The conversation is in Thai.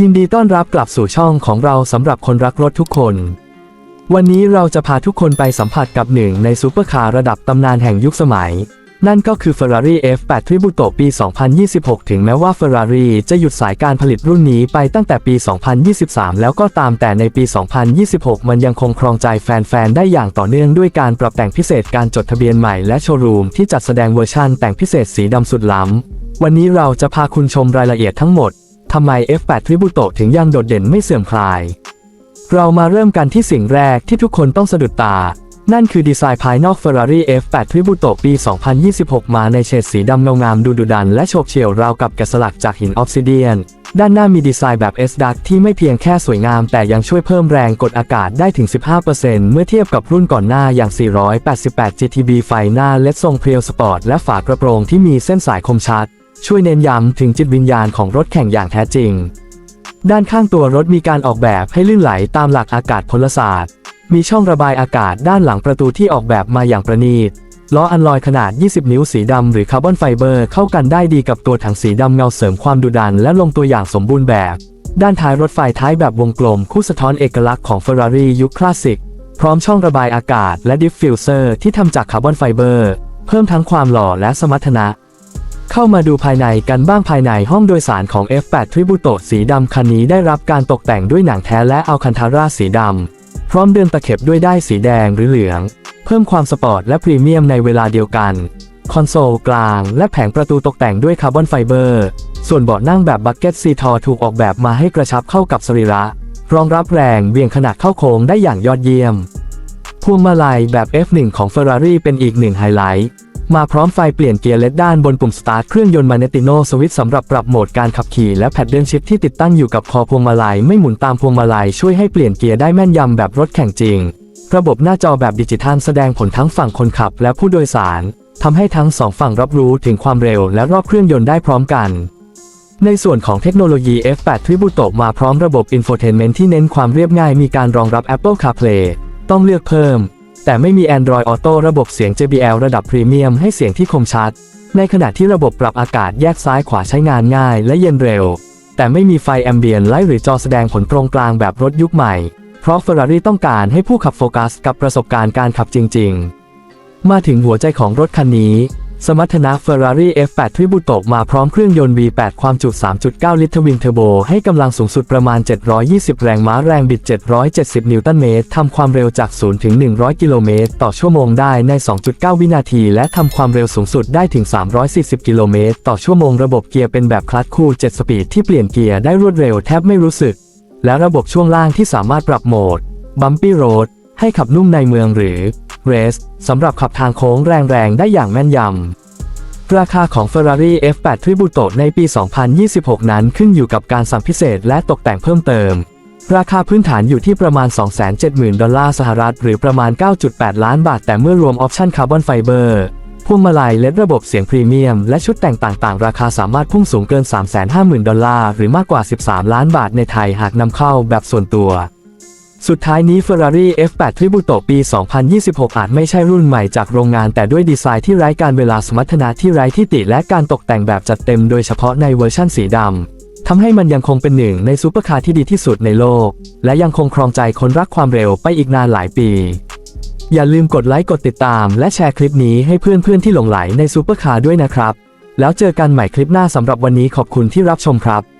ยินดีต้อนรับกลับสู่ช่องของเราสำหรับคนรักรถทุกคน วันนี้เราจะพาทุกคนไปสัมผัสกับหนึ่งในซูเปอร์คาร์ระดับตำนานแห่งยุคสมัย นั่นก็คือ Ferrari F8 Tributo ปี 2026 ถึงแม้ว่า Ferrari จะหยุดสายการผลิตรุ่นนี้ไปตั้งแต่ปี 2023 แล้วก็ตามแต่ในปี 2026 มันยังคงครองใจแฟนๆ ได้อย่างต่อเนื่องด้วยการปรับแต่งพิเศษการจดทะเบียนใหม่และโชว์รูมที่จัดแสดงเวอร์ชั่นแต่งพิเศษสีดำสุดล้ำวันนี้เราจะพาคุณชมรายละเอียดทั้งหมด ทำไม F8 Tributo ถึงยังโดดเด่นไม่เสื่อมคลาย เรามาเริ่มกันที่สิ่งแรกที่ทุกคนต้องสะดุดตา นั่นคือดีไซน์ภายนอก Ferrari F8 Tributo ปี 2026 มาในเฉดสีดำเงางามดูดุดันและโฉบเฉี่ยวราวกับแกะสลักจากหินออฟซิเดียน ด้านหน้ามีดีไซน์แบบ S Dark ที่ไม่เพียงแค่สวยงาม แต่ยังช่วยเพิ่มแรงกดอากาศได้ถึง 15%เมื่อเทียบกับรุ่นก่อนหน้าอย่าง 488 GTB ไฟหน้าเลดทรงเพรียวสปอร์ตและฝากระโปรงที่มีเส้นสายคมชัด ช่วยเน้นย้ำถึงจิตวิญญาณของรถแข่งอย่างแท้จริง ด้านข้างตัวรถมีการออกแบบให้ลื่นไหลตามหลักอากาศพลศาสตร์ มีช่องระบายอากาศด้านหลังประตูที่ออกแบบมาอย่างประณีต ล้ออันลอยขนาด 20 นิ้วสีดำหรือคาร์บอนไฟเบอร์เข้ากันได้ดีกับตัวถังสีดำเงาเสริมความดุดันและลงตัวอย่างสมบูรณ์แบบ ด้านท้ายรถไฟท้ายแบบวงกลม คู่สะท้อนเอกลักษณ์ของ Ferrari ยุคคลาสสิก พร้อมช่องระบายอากาศและดิฟฟิวเซอร์ที่ทำจากคาร์บอนไฟเบอร์ เพิ่มทั้งความหล่อและสมรรถนะ เข้ามาดูภายในกันบ้างภายในห้องโดยสารของ F8 Tributo สีดำคันนี้ได้รับการตกแต่งด้วยหนังแท้และอัลคันทาร่าสีดำ พร้อมเดินตะเข็บด้วยได้ายสีแดงหรือเหลือง เพิ่มความสปอร์ตและพรีเมียมในเวลาเดียวกัน คอนโซลกลางและแผงประตูตกแต่งด้วยคาร์บอนไฟเบอร์ ส่วนเบาะนั่งแบบบักเก็ตซีทอถูกออกแบบมาให้กระชับเข้ากับสรีระ รองรับแรงเบี่ยงขนาดเข้าโค้งได้อย่างยอดเยี่ยมพวงมาลัยแบบ F1 ของ Ferrari เป็นอีกหนึ่งไฮไลท์ มาพร้อมไฟเปลี่ยนเกียร์เลดด้านบนปุ่มสตาร์ทเครื่องยนต์มาเนติโนสวิตสำหรับปรับโหมดการขับขี่และแพดเดิลชิฟที่ติดตั้งอยู่กับคอพวงมาลัยไม่หมุนตามพวงมาลัยช่วยให้เปลี่ยนเกียร์ได้แม่นยำแบบรถแข่งจริง ระบบหน้าจอแบบดิจิทัลแสดงผลทั้งฝั่งคนขับและผู้โดยสารทำให้ทั้งสองฝั่งรับรู้ถึงความเร็วและรอบเครื่องยนต์ได้พร้อมกันในส่วนของเทคโนโลยี F8 Tributo มาพร้อมระบบ Infotainment ที่เน้นความเรียบง่ายมีการรองรับ Apple CarPlay ต้องเลือกเพิ่ม แต่ไม่มี Android Auto ระบบเสียง JBL ระดับพรีเมียมให้เสียงที่คมชัด ในขณะที่ระบบปรับอากาศแยกซ้ายขวาใช้งานง่ายและเย็นเร็ว แต่ไม่มีไฟแอมเบียนไลท์หรือจอแสดงผลตรงกลางแบบรถยุคใหม่ เพราะ Ferrari ต้องการให้ผู้ขับโฟกัสกับประสบการณ์การขับจริง ๆ มาถึงหัวใจของรถคันนี้ สมรรถนะ Ferrari F8 Tributo มาพร้อมเครื่องยนต์ V8 ความจุ 3.9 ลิตรทวินเทอร์โบ ให้กำลังสูงสุดประมาณ 720 แรงม้าแรงบิด 770 นิวตันเมตร ทำความเร็วจาก 0 ถึง 100 กิโลเมตร ต่อชั่วโมงได้ใน 2.9 วินาที และทำความเร็วสูงสุดได้ถึง 340 กิโลเมตร ต่อชั่วโมงระบบเกียร์เป็นแบบคลัตช์คู่ 7 สปีดที่เปลี่ยนเกียร์ได้รวดเร็วแทบไม่รู้สึก และระบบช่วงล่างที่สามารถปรับโหมด Bumpy Road ให้ขับนุ่มในเมืองหรือ Race สำหรับขับทางโค้งแรงๆ ได้อย่างแม่นยำ ราคาของ Ferrari F8 Tributo ในปี 2026 นั้นขึ้นอยู่กับการสั่งพิเศษและตกแต่งเพิ่มเติม ราคาพื้นฐานอยู่ที่ประมาณ 270,000 ดอลลาร์สหรัฐ หรือประมาณ 9.8 ล้านบาท แต่เมื่อรวมออปชั่นคาร์บอนไฟเบอร์พวงมาลัยและระบบเสียงพรีเมียม และชุดแต่งต่างๆ ราคาสามารถพุ่งสูงเกิน 350,000 ดอลลาร์ หรือมากกว่า 13 ล้านบาทในไทยหากนำเข้าแบบส่วนตัว สุดท้ายนี้ Ferrari F8 Tributo ปี 2026 อาจไม่ใช่รุ่นใหม่จากโรงงาน แต่ด้วยดีไซน์ที่ไร้การเวลาสมรรถนะที่ไร้ที่ติและการตกแต่งแบบจัดเต็มโดยเฉพาะในเวอร์ชั่นสีดำทำให้มันยังคงเป็นหนึ่งในซูเปอร์คาร์ที่ดีที่สุดในโลก และยังคงครองใจคนรักความเร็วไปอีกนานหลายปี อย่าลืมกดไลค์กดติดตาม และแชร์คลิปนี้ให้เพื่อนๆที่หลงไหลในซูเปอร์คาร์ด้วยนะครับ แล้วเจอกันใหม่คลิปหน้าสำหรับวันนี้ขอบคุณที่รับชมครับ